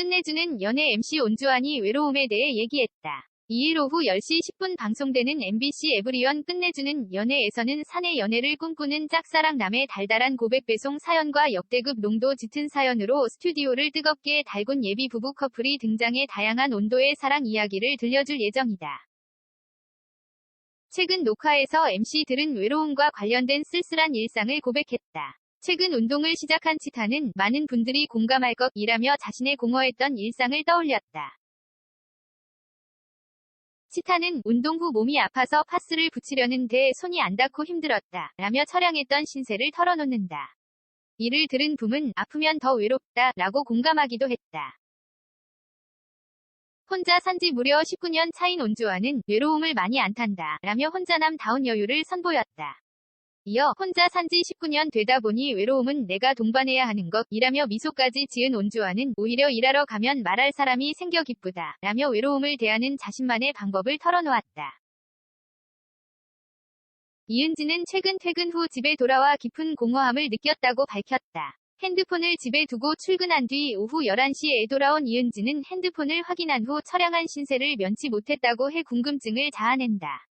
끝내주는 연애 MC 온주환이 외로움에 대해 얘기했다. 2일 오후 10시 10분 방송되는 MBC 에브리원 끝내주는 연애에서는 사내 연애를 꿈꾸는 짝사랑남의 달달한 고백 배송 사연과 역대급 농도 짙은 사연으로 스튜디오를 뜨겁게 달군 예비 부부 커플이 등장해 다양한 온도의 사랑 이야기를 들려줄 예정이다. 최근 녹화에서 MC들은 외로움과 관련된 쓸쓸한 일상을 고백했다. 최근 운동을 시작한 치타는 많은 분들이 공감할 것이라며 자신의 공허했던 일상을 떠올렸다. 치타는 운동 후 몸이 아파서 파스를 붙이려는데 손이 안 닿고 힘들었다. 라며 처량했던 신세를 털어놓는다. 이를 들은 붐은 아프면 더 외롭다. 라고 공감하기도 했다. 혼자 산지 무려 19년 차인 온주와는 외로움을 많이 안 탄다. 라며 혼자남다운 여유를 선보였다. 이어 혼자 산지 19년 되다 보니 외로움은 내가 동반해야 하는 것이라며 미소까지 지은 온주와는 오히려 일하러 가면 말할 사람이 생겨 기쁘다. 라며 외로움을 대하는 자신만의 방법을 털어놓았다. 이은지는 최근 퇴근 후 집에 돌아와 깊은 공허함을 느꼈다고 밝혔다. 핸드폰을 집에 두고 출근한 뒤 오후 11시에 돌아온 이은지는 핸드폰을 확인한 후 처량한 신세를 면치 못했다고 해 궁금증을 자아낸다.